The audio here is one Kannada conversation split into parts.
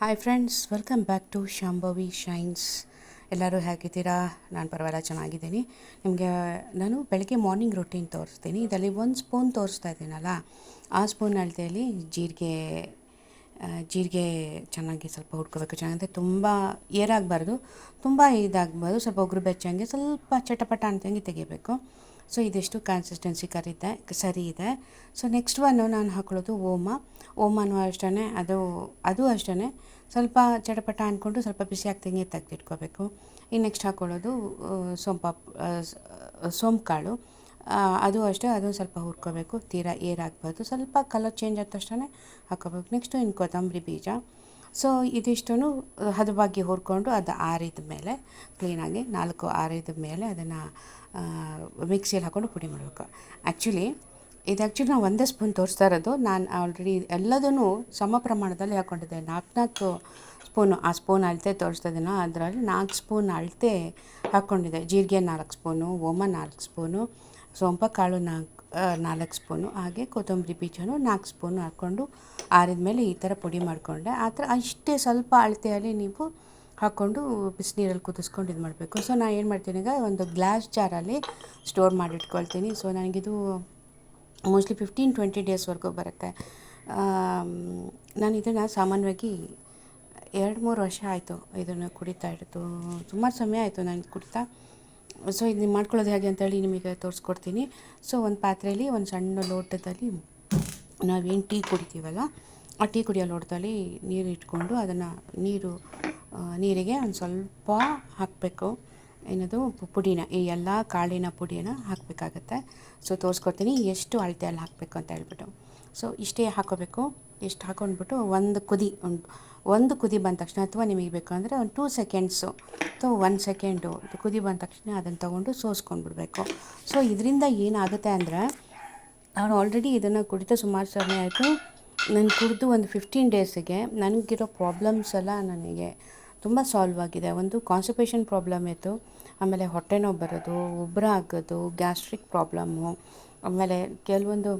Hi friends welcome back to Shambhavi shines ಎಲ್ಲರೂ ಹೇಗಿದ್ದೀರಾ? ನಾನು ಪರವಾಗಿಲ್ಲ, ಚೆನ್ನಾಗಿದ್ದೀನಿ. ನಿಮಗೆ, ನಾನು ಬೆಳಗ್ಗೆ ಮಾರ್ನಿಂಗ್ ರೊಟೀನ್ ತೋರಿಸ್ತೀನಿ. ಇದರಲ್ಲಿ ಒಂದು ಸ್ಪೂನ್ ತೋರಿಸ್ತಾ ಇದ್ದೀನಲ್ಲ, ಆ ಸ್ಪೂನ್ ಅಳತೆಯಲ್ಲಿ ಜೀರಿಗೆ ಜೀರಿಗೆ ಚೆನ್ನಾಗಿ ಸ್ವಲ್ಪ ಹುಡ್ಕೋಬೇಕು ಚೆನ್ನಾಗಿದೆ ತುಂಬ ಏರಾಗಬಾರ್ದು. ತುಂಬ ಇದಾಗಬಾರ್ದು. ಸ್ವಲ್ಪ ಉಗುರು ಬೆಚ್ಚಂಗೆ ಸ್ವಲ್ಪ ಚಟಪಟ ಅಂತಂಗೆ ತೆಗಿಬೇಕು. ಸೊ ಇದಿಷ್ಟು ಕನ್ಸಿಸ್ಟೆನ್ಸಿ ಕರಿದೆ ಸರಿ ಇದೆ. ಸೊ ನೆಕ್ಸ್ಟ್ ಒನ್ನು ನಾನು ಹಾಕೊಳ್ಳೋದು ಓಮ. ಓಮನೂ ಅಷ್ಟೇ ಅದು ಅದು ಅಷ್ಟೇ ಸ್ವಲ್ಪ ಚಟಪಟ ಅಂದ್ಕೊಂಡು ಸ್ವಲ್ಪ ಬಿಸಿ ಆಗ್ತಂಗೆ ತೆಗೆದಿಟ್ಕೋಬೇಕು. ಇನ್ನು ನೆಕ್ಸ್ಟ್ ಹಾಕೊಳ್ಳೋದು ಸೋಂಪ ಆ, ಸೋಂಪು ಕಾಳು ಅದು ಅಷ್ಟೇ ಅದು ಸ್ವಲ್ಪ ಹುರ್ಕೋಬೇಕು. ತೀರಾ ಏರಾಗಬಾರ್ದು ಸ್ವಲ್ಪ ಕಲರ್ ಚೇಂಜ್ ಆದ ತಕ್ಷಣ ಹಾಕೋಬೇಕು. ನೆಕ್ಸ್ಟು ಇನ್ನು ಕೊತ್ತಂಬರಿ ಬೀಜ. ಸೊ ಇದಿಷ್ಟೂ ಹದವಾಗಿ ಹುರ್ಕೊಂಡು ಅದು ಆರಿದ ಮೇಲೆ ಕ್ಲೀನಾಗಿ ನಾಲ್ಕು ಆರಿದ ಮೇಲೆ ಅದನ್ನು ಮಿಕ್ಸಿಯಲ್ಲಿ ಹಾಕ್ಕೊಂಡು ಪುಡಿ ಮಾಡಬೇಕು. ಆ್ಯಕ್ಚುಲಿ ಇದು ಆ್ಯಕ್ಚುಲಿ ನಾವು ಒಂದೇ ಸ್ಪೂನ್ ತೋರಿಸ್ತಾ ಇರೋದು. ನಾನು ಆಲ್ರೆಡಿ ಎಲ್ಲದನ್ನು ಸಮ ಪ್ರಮಾಣದಲ್ಲಿ ಹಾಕ್ಕೊಂಡಿದ್ದೆ ನಾಲ್ಕು ನಾಲ್ಕು ಸ್ಪೂನು ಆ ಸ್ಪೂನ್ ಅಳತೆ ತೋರಿಸ್ತಾ ಇದ್ದೀನೋ ಅದರಲ್ಲಿ ನಾಲ್ಕು ಸ್ಪೂನ್ ಅಳತೆ ಹಾಕ್ಕೊಂಡಿದ್ದೆ ಜೀರಿಗೆ ನಾಲ್ಕು ಸ್ಪೂನು ಓಮ ನಾಲ್ಕು ಸ್ಪೂನು ಸೋಂಪ ಕಾಳು ನಾಲ್ಕು ನಾಲ್ಕು ಸ್ಪೂನು, ಹಾಗೆ ಕೊತ್ತಂಬರಿ ಬೀಜನು ನಾಲ್ಕು ಸ್ಪೂನು ಹಾಕ್ಕೊಂಡು ಆರಿದ ಮೇಲೆ ಈ ಥರ ಪುಡಿ ಮಾಡಿಕೊಂಡೆ. ಆ ಥರ ಅಷ್ಟೇ ಸ್ವಲ್ಪ ಅಳತೆಯಲ್ಲಿ ನೀವು ಹಾಕ್ಕೊಂಡು ಬಿಸಿನೀರಲ್ಲಿ ಕುದಿಸ್ಕೊಂಡು ಇದು ಮಾಡಬೇಕು. ಸೊ ನಾನು ಏನು ಮಾಡ್ತೀನಿ ಈಗ, ಒಂದು ಗ್ಲಾಸ್ ಜಾರಲ್ಲಿ ಸ್ಟೋರ್ ಮಾಡಿಟ್ಕೊಳ್ತೀನಿ. ಸೊ, ನನಗಿದು ಮೋಸ್ಟ್ಲಿ ಫಿಫ್ಟೀನ್ ಟ್ವೆಂಟಿ ಡೇಸ್ವರೆಗೂ ಬರುತ್ತೆ. ನಾನು ಇದನ್ನು ಸಾಮಾನ್ಯವಾಗಿ ಎರಡು ಮೂರು ವರ್ಷ ಆಯಿತು ಇದನ್ನು ಕುಡಿತಾ ಇರೋದು. ಸುಮಾರು ಸಮಯ ಆಯಿತು ನಾನು ಕುಡಿತಾ. ಸೊ ಇದು ಮಾಡ್ಕೊಳ್ಳೋದು ಹೇಗೆ ಅಂತೇಳಿ ನಿಮಗೆ ತೋರಿಸ್ಕೊಡ್ತೀನಿ. ಸೊ ಒಂದು ಪಾತ್ರೆಯಲ್ಲಿ ಒಂದು ಸಣ್ಣ ಲೋಟದಲ್ಲಿ ನಾವೇನು ಟೀ ಕುಡಿತೀವಲ್ಲ, ಆ ಟೀ ಕುಡಿಯೋ ಲೋಟದಲ್ಲಿ ನೀರು ಇಟ್ಕೊಂಡು ಅದನ್ನು ನೀರು ನೀರಿಗೆ ಒಂದು ಸ್ವಲ್ಪ ಹಾಕಬೇಕು. ಏನದು? ಪುಡಿನ, ಈ ಎಲ್ಲ ಕಾಳಿನ ಪುಡಿನ ಹಾಕಬೇಕಾಗತ್ತೆ. ಸೊ ತೋರಿಸ್ಕೊಡ್ತೀನಿ ಎಷ್ಟು ಅಳತೆಯಲ್ಲಿ ಹಾಕಬೇಕು ಅಂತ ಹೇಳ್ಬಿಟ್ಟು. ಸೊ ಇಷ್ಟೇ ಹಾಕೋಬೇಕು. ಇಷ್ಟು ಹಾಕೊಂಡ್ಬಿಟ್ಟು ಒಂದು ಕುದಿ ಒಂದು ಒಂದು ಕುದಿ ಬಂದ ತಕ್ಷಣ ಅಥವಾ ನಿಮಗೆ ಬೇಕಂದರೆ ಒಂದು ಟೂ ಸೆಕೆಂಡ್ಸು ಅಥವಾ ಒನ್ ಸೆಕೆಂಡು ಕುದಿ ಬಂದ ತಕ್ಷಣ ಅದನ್ನು ತೊಗೊಂಡು ಸೋಸ್ಕೊಂಡ್ಬಿಡ್ಬೇಕು. ಸೊ ಇದರಿಂದ ಏನಾಗುತ್ತೆ ಅಂದರೆ ನಾನು ಆಲ್ರೆಡಿ ಇದನ್ನು ಕುಡಿದು ಸುಮಾರು ಸಮಯ ಆಯಿತು. ನಾನು ಕುಡಿದು ಒಂದು ಫಿಫ್ಟೀನ್ ಡೇಸಿಗೆ ನನಗಿರೋ ಪ್ರಾಬ್ಲಮ್ಸ್ ಎಲ್ಲ ನನಗೆ ತುಂಬ ಸಾಲ್ವ್ ಆಗಿದೆ. ಒಂದು ಕಾನ್ಸ್ಟಿಪೇಷನ್ ಪ್ರಾಬ್ಲಮ್ ಇತ್ತು. ಆಮೇಲೆ ಹೊಟ್ಟೆ ನೋವು ಬರೋದು ಉಬ್ಬರ ಆಗೋದು ಗ್ಯಾಸ್ಟ್ರಿಕ್ ಪ್ರಾಬ್ಲಮ್ಮು ಆಮೇಲೆ ಕೆಲವೊಂದು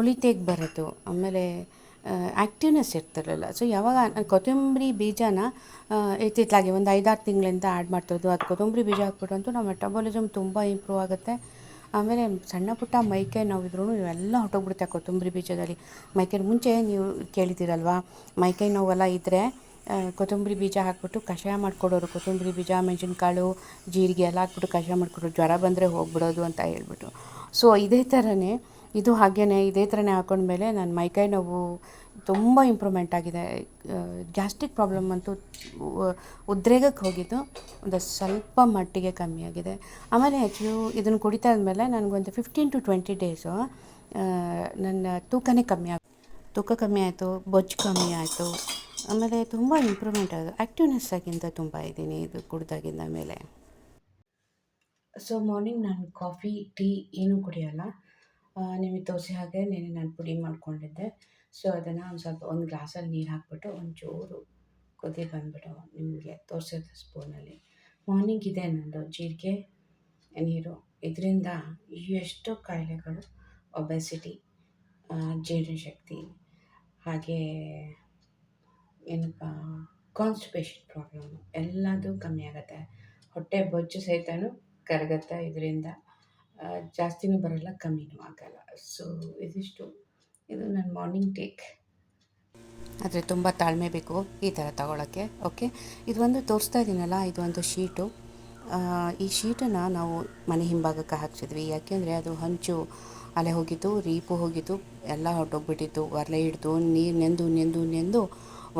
ಹುಳಿತೇಗ್ ಬರೋದು. ಆಮೇಲೆ ಆ್ಯಕ್ಟಿವ್ನೆಸ್ ಇರ್ತಿರಲಿಲ್ಲ ಸೊ ಯಾವಾಗ ಕೊತ್ತಂಬರಿ ಬೀಜನ ಇತ್ತಿತ್ತಲಾಗೆ ಒಂದು ಐದಾರು ತಿಂಗಳಿಂದ ಆ್ಯಡ್ ಮಾಡ್ತಿರೋದು. ಅದು ಕೊತ್ತಂಬರಿ ಬೀಜ ಹಾಕ್ಬಿಟ್ಟಂತೂ ನಮ್ಮ ಮೆಟಬಾಲಿಸಮ್ ತುಂಬ ಇಂಪ್ರೂವ್ ಆಗುತ್ತೆ. ಆಮೇಲೆ ಸಣ್ಣ ಪುಟ್ಟ ಮೈಕೈ ನೋವಿದ್ರೂ ಇವೆಲ್ಲ ಹೊಟ್ಟೋಗ್ಬಿಡುತ್ತೆ ಕೊತ್ತಂಬರಿ ಬೀಜದಲ್ಲಿ. ಮೈಕೈ ಮುಂಚೆ ನೀವು ಕೇಳಿದ್ದೀರಲ್ವಾ? ಮೈಕೈ ನೋವೆಲ್ಲ ಇದ್ದರೆ ಕೊತ್ತಂಬರಿ ಬೀಜ ಹಾಕ್ಬಿಟ್ಟು ಕಷಾಯ ಮಾಡಿಕೊಡೋರು. ಕೊತ್ತಂಬರಿ ಬೀಜ, ಮೆಣಸಿನ್ಕಾಳು, ಜೀರಿಗೆ ಎಲ್ಲ ಹಾಕ್ಬಿಟ್ಟು ಕಷಾಯ ಮಾಡಿಕೊಡೋರು. ಜ್ವರ ಬಂದರೆ ಹೋಗ್ಬಿಡೋದು ಅಂತ ಹೇಳ್ಬಿಟ್ಟು. ಸೊ ಇದೇ ಥರನೇ ಇದು ಹಾಗೇ ಇದೇ ಥರನೇ ಹಾಕೊಂಡ್ಮೇಲೆ ನನ್ನ ಮೈಕೈ ನೋವು ತುಂಬ ಇಂಪ್ರೂವ್ಮೆಂಟ್ ಆಗಿದೆ. ಗ್ಯಾಸ್ಟ್ರಿಕ್ ಪ್ರಾಬ್ಲಮ್ ಅಂತೂ ಉದ್ರೇಗಕ್ಕೆ ಹೋಗಿದ್ದು ಒಂದು ಸ್ವಲ್ಪ ಮಟ್ಟಿಗೆ ಕಮ್ಮಿ ಆಗಿದೆ. ಆಮೇಲೆ ಹೆಚ್ಚು ಇದನ್ನು ಕುಡಿತಾ ಇದ್ಮೇಲೆ ನನಗೊಂದು ಫಿಫ್ಟೀನ್ ಟು ಟ್ವೆಂಟಿ ಡೇಸು ನನ್ನ ತೂಕನೇ ಕಮ್ಮಿ ಆಗ, ತೂಕ ಕಮ್ಮಿ ಆಯಿತು, ಬೊಜ್ಜು ಕಮ್ಮಿ ಆಯಿತು. ಆಮೇಲೆ ತುಂಬ ಇಂಪ್ರೂವ್ಮೆಂಟ್ ಆಗಿದೆ. ಆ್ಯಕ್ಟಿವ್ನೆಸ್ ಆಗಿಂತ ತುಂಬ ಇದ್ದೀನಿ ಇದು ಕುಡ್ದಾಗಿಂದ ಮೇಲೆ. ಸೊ ಮಾರ್ನಿಂಗ್ ನಾನು ಕಾಫಿ ಟೀ ಏನೂ ಕುಡಿಯೋಲ್ಲ. ನಿಮಗೆ ದೋಸೆ ಹಾಗೆ ನೆನೆ ನಾನು ಪುಡಿ ಮಾಡ್ಕೊಂಡಿದ್ದೆ. ಸೊ ಅದನ್ನು ಒಂದು ಸ್ವಲ್ಪ ಒಂದು ಗ್ಲಾಸಲ್ಲಿ ನೀರು ಹಾಕ್ಬಿಟ್ಟು ಒಂಚೂರು ಕುದಿ ಬಂದ್ಬಿಟ್ಟು ನಿಮಗೆ ತೋರಿಸಿದ ಸ್ಪೂನಲ್ಲಿ. ಮಾರ್ನಿಂಗ್ ಇದೆ ನಂದು, ಜೀರಿಗೆ, ನೀರು. ಇದರಿಂದ ಎಷ್ಟೋ ಕಾಯಿಲೆಗಳು ಒಬೆಸಿಟಿ ಜೀರ್ಣಶಕ್ತಿ, ಹಾಗೆ ಏನಪ್ಪ ಕಾನ್ಸ್ಟಿಪೇಷನ್ ಪ್ರಾಬ್ಲಮ್ ಎಲ್ಲದೂ ಕಮ್ಮಿ ಆಗುತ್ತೆ. ಹೊಟ್ಟೆ ಬೊಜ್ಜು ಸಹಿತನೂ ಕರಗತ್ತೆ ಇದರಿಂದ. ಜಾಸ್ತಿನೂ ಬರಲ್ಲ, ಕಮ್ಮಿನೂ ಆಗಲ್ಲ. ಸೊ ಇದಿಷ್ಟು. ಇದು ನನ್ನ ಮಾರ್ನಿಂಗ್ ಟೇಕ್ ಆದರೆ ತುಂಬ ತಾಳ್ಮೆ ಬೇಕು ಈ ಥರ ತಗೊಳ್ಳೋಕ್ಕೆ ಓಕೆ ಇದು ಒಂದು ತೋರಿಸ್ತಾ ಇದ್ದೀನಲ್ಲ ಇದು ಒಂದು ಶೀಟು ಈ ಶೀಟನ್ನು ನಾವು ಮನೆ ಹಿಂಭಾಗಕ್ಕೆ ಹಾಕ್ಸಿದ್ವಿ. ಯಾಕೆಂದರೆ ಅದು ಹಂಚು, ಅಲೆ ಹೋಗಿದ್ದು, ರೀಪು ಹೋಗಿದ್ದು, ಎಲ್ಲ ಹೊರಟೋಗ್ಬಿಟ್ಟಿತ್ತು ಒರಲೆ ಹಿಡಿದು, ನೀರು ನೆಂದು ನೆಂದು ನೆಂದು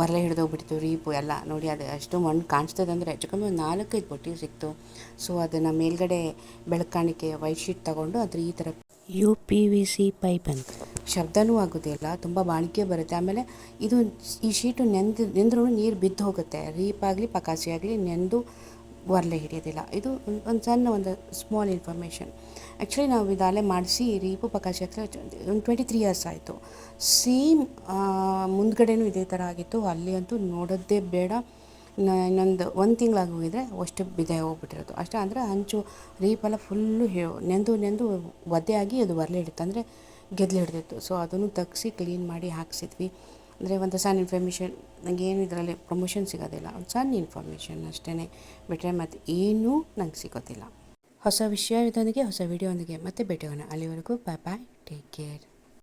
ಒರಳೆ ಹಿಡಿದೋಗ್ಬಿಡ್ತು ರೀಪು ಎಲ್ಲ. ನೋಡಿ ಅದು ಅಷ್ಟು ಮಣ್ಣು ಕಾಣಿಸ್ತದೆ ಅಂದರೆ ಹೆಚ್ಚು ಕಮ್ಮಿ ಒಂದು ನಾಲ್ಕೈದು ಬೊಟ್ಟಿ ಸಿಕ್ತು. ಸೊ ಅದನ್ನು ಮೇಲ್ಗಡೆ ಬೆಳಕಾಣಿಕೆ ವೈಟ್ ಶೀಟ್ ತಗೊಂಡು ಅದ್ರ ಈ ಥರ U P V C pipe ಅಂತ. ಶಬ್ದನೂ ಆಗೋದಿಲ್ಲ ತುಂಬ ಬಾಣಿಕೆ ಬರುತ್ತೆ. ಆಮೇಲೆ ಇದು ಈ ಶೀಟು ನೆಂದು ನೆಂದ್ರೂ ನೀರು ಬಿದ್ದು ಹೋಗುತ್ತೆ. ರೀಪಾಗಲಿ ಪಕಾಸಿ ಆಗಲಿ ನೆಂದು ಒರಲೆ ಹಿಡಿಯೋದಿಲ್ಲ. ಇದು ಒಂದು ಸಣ್ಣ ಒಂದು ಸ್ಮಾಲ್ ಇನ್ಫಾರ್ಮೇಷನ್ ಆ್ಯಕ್ಚುಲಿ ನಾವು ಇದಾಲೆ ಮಾಡಿಸಿ ರೀಪು ಪಕಾಶಿ ಹತ್ರ ಒಂದು ಟ್ವೆಂಟಿ ತ್ರೀ ಇಯರ್ಸ್ ಆಯಿತು ಸೇಮ್ ಮುಂದ್ಗಡೆನೂ ಇದೇ ಥರ ಆಗಿತ್ತು. ಅಲ್ಲಿ ಅಂತೂ ನೋಡೋದೇ ಬೇಡ. ಇನ್ನೊಂದು ಒಂದು ತಿಂಗಳಾಗಿ ಹೋಗಿದ್ರೆ ಅಷ್ಟು ಬಿದೆ ಹೋಗ್ಬಿಟ್ಟಿರೋದು. ಅಷ್ಟೇ ಅಂದರೆ ಹಂಚು ರೀಪೆಲ್ಲ ಫುಲ್ಲು ನೆಂದು ನೆಂದು ಒದ್ದೆಯಾಗಿ ಅದು ಒರಲೆ ಹಿಡಿತು ಅಂದರೆ ಗೆದ್ಲು ಹಿಡಿದಿತ್ತು. ಸೊ ಅದನ್ನು ತೆಗ್ಸಿ ಕ್ಲೀನ್ ಮಾಡಿ ಹಾಕ್ಸಿದ್ವಿ. ಅಂದರೆ ಒಂದು ಸಣ್ಣ ಇನ್ಫಾರ್ಮೇಷನ್ ನನಗೆ ಏನು ಇದರಲ್ಲಿ ಪ್ರಮೋಷನ್ ಸಿಗೋದಿಲ್ಲ. ಒಂದು ಸಣ್ಣ ಇನ್ಫಾರ್ಮೇಷನ್ ಅಷ್ಟೇ ಬಿಟ್ಟರೆ ಮತ್ತು ಏನೂ ನಂಗೆ ಸಿಗೋದಿಲ್ಲ. ಹೊಸ ವಿಷಯದೊಂದಿಗೆ, ಹೊಸ ವಿಡಿಯೋದೊಂದಿಗೆ ಮತ್ತೆ ಭೇಟಿಯೋಣ ಅಲ್ಲಿವರೆಗೂ ಬಾಯ್ ಬಾಯ್ ಟೇಕ್ ಕೇರ್